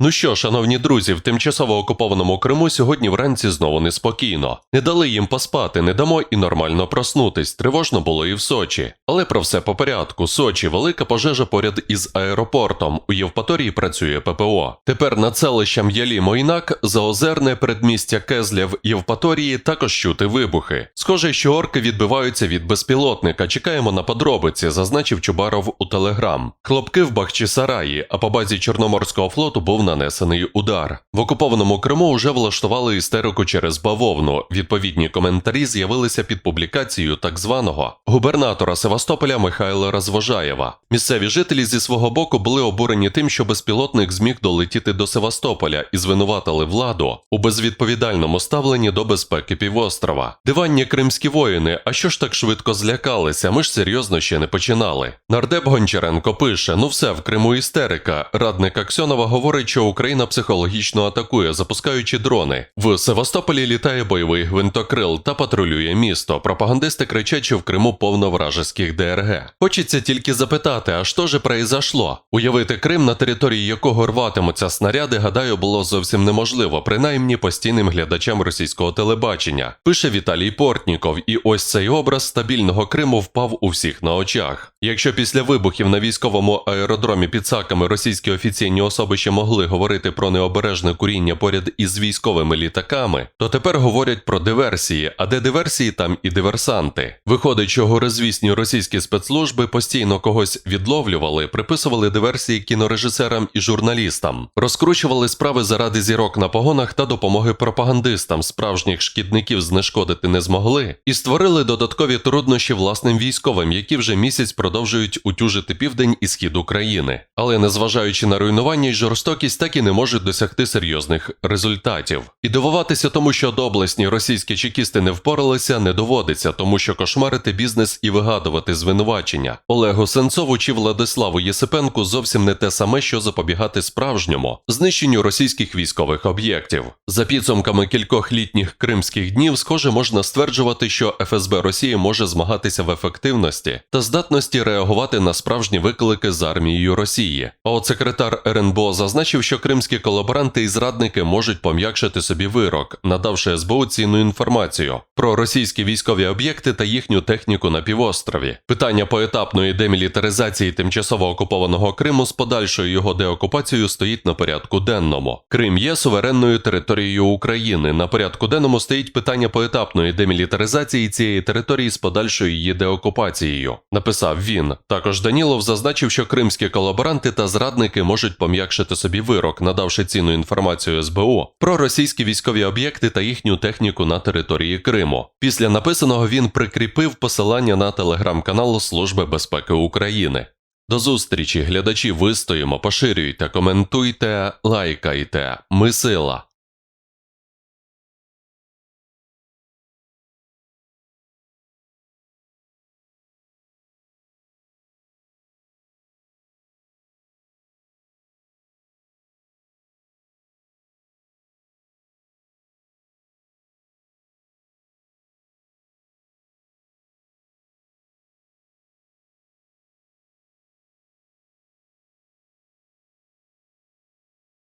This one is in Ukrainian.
Ну що, шановні друзі, в тимчасово окупованому Криму сьогодні вранці знову неспокійно. Не дали їм поспати, не дамо і нормально проснутись. Тривожно було і в Сочі. Але про все по порядку. Сочі, велика пожежа поряд із аеропортом. У Євпаторії працює ППО. Тепер над селищем Ялі Мойнак, заозерне передмістя Кезля в Євпаторії також чути вибухи. Схоже, що орки відбиваються від безпілотника. Чекаємо на подробиці, зазначив Чубаров у Телеграм. Хлопки в Бахчисараї, а по базі Чорноморського флоту був нанесений удар. В окупованому Криму вже влаштували істерику через бавовну. Відповідні коментарі з'явилися під публікацією так званого губернатора Севастополя Михайла Розвожаєва. Місцеві жителі зі свого боку були обурені тим, що безпілотник зміг долетіти до Севастополя і звинуватили владу у безвідповідальному ставленні до безпеки півострова. Диванні кримські воїни, а що ж так швидко злякалися? Ми ж серйозно ще не починали. Нардеп Гончаренко пише: ну все в Криму істерика. Радник Аксьонова говорить, що Україна психологічно атакує, запускаючи дрони. В Севастополі літає бойовий гвинтокрил та патрулює місто. Пропагандисти кричать, що в Криму повно вражеських ДРГ. Хочеться тільки запитати, а що же произошло? Уявити Крим, на території якого рватимуться снаряди, гадаю, було зовсім неможливо, принаймні постійним глядачам російського телебачення. Пише Віталій Портніков, і ось цей образ стабільного Криму впав у всіх на очах. Якщо після вибухів на військовому аеродромі під Саками російські офіційні особи ще могли говорити про необережне куріння поряд із військовими літаками, то тепер говорять про диверсії, а де диверсії, там і диверсанти. Виходить, що горозвісні російські спецслужби постійно когось відловлювали, приписували диверсії кінорежисерам і журналістам, розкручували справи заради зірок на погонах та допомоги пропагандистам, справжніх шкідників знешкодити не змогли, і створили додаткові труднощі власним військовим, які вже місяць продовжують утюжити південь і схід України. Але незважаючи на руйнування й жорстокість, так і не можуть досягти серйозних результатів. І дивуватися тому, що доблесні російські чекісти не впоралися, не доводиться, тому що кошмарити бізнес і вигадувати звинувачення. Олегу Сенцову чи Владиславу Єсипенку зовсім не те саме, що запобігати справжньому знищенню російських військових об'єктів. За підсумками кількох літніх кримських днів, схоже, можна стверджувати, що ФСБ Росії може змагатися в ефективності та здатності реагувати на справжні виклики з армією Росії. А от секретар РНБО зазначив, що кримські колаборанти і зрадники можуть пом'якшити собі вирок, надавши СБУ цінну інформацію про російські військові об'єкти та їхню техніку на півострові. Питання поетапної демілітаризації тимчасово окупованого Криму з подальшою його деокупацією стоїть на порядку денному. Крим є суверенною територією України. На порядку денному стоїть питання поетапної демілітаризації цієї території з подальшою її деокупацією. Написав він. Також Данілов зазначив, що кримські колаборанти та зрадники можуть пом'якшити собі вирок, надавши цінну інформацію СБУ про російські військові об'єкти та їхню техніку на території Криму. Після написаного він прикріпив посилання на телеграм-канал Служби безпеки України. До зустрічі, глядачі, вистоїмо, поширюйте, коментуйте, лайкайте. Ми сила.